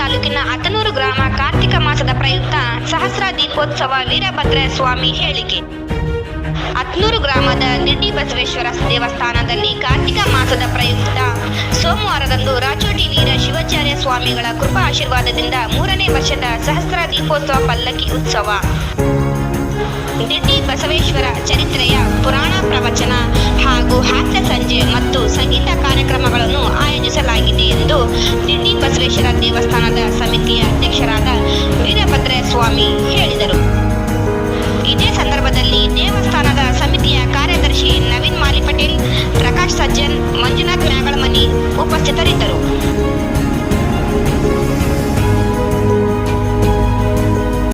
ತಾಲೂಕಿನ ಅತನೂರು ಗ್ರಾಮ ಕಾರ್ತಿಕ ಮಾಸದ ಪ್ರಯುಕ್ತ ಸಹಸ್ರ ದೀಪೋತ್ಸವ ವೀರಭದ್ರ ಸ್ವಾಮಿ ಹೇಳಿಕೆ. ಹತ್ನೂರು ಗ್ರಾಮದ ದಿಡ್ಡಿ ಬಸವೇಶ್ವರ ದೇವಸ್ಥಾನದಲ್ಲಿ ಕಾರ್ತಿಕ ಮಾಸದ ಪ್ರಯುಕ್ತ ಸೋಮವಾರದಂದು ರಾಚೋಟಿ ವೀರ ಶಿವಾಚಾರ್ಯ ಸ್ವಾಮಿಗಳ ಕೃಪಾ ಆಶೀರ್ವಾದದಿಂದ ಮೂರನೇ ವರ್ಷದ ಸಹಸ್ರ ದೀಪೋತ್ಸವ ಪಲ್ಲಕ್ಕಿ ಉತ್ಸವ. ದಿಡ್ಡಿ ಬಸವೇಶ್ವರ ಚರಿತ್ರೆಯ ಪುರಾಣ ಪ್ರವಚನ. ಬಸವೇಶ್ವರ ದೇವಸ್ಥಾನದ ಸಮಿತಿಯ ಅಧ್ಯಕ್ಷರಾದ ವೀರಭದ್ರ ಸ್ವಾಮಿ ಹೇಳಿದರು. ಇದೇ ಸಂದರ್ಭದಲ್ಲಿ ದೇವಸ್ಥಾನದ ಸಮಿತಿಯ ಕಾರ್ಯದರ್ಶಿ ನವೀನ್ ಮಾಲಿ ಪಟೇಲ್, ಪ್ರಕಾಶ್ ಸಜ್ಜನ್, ಮಂಜುನಾಥ್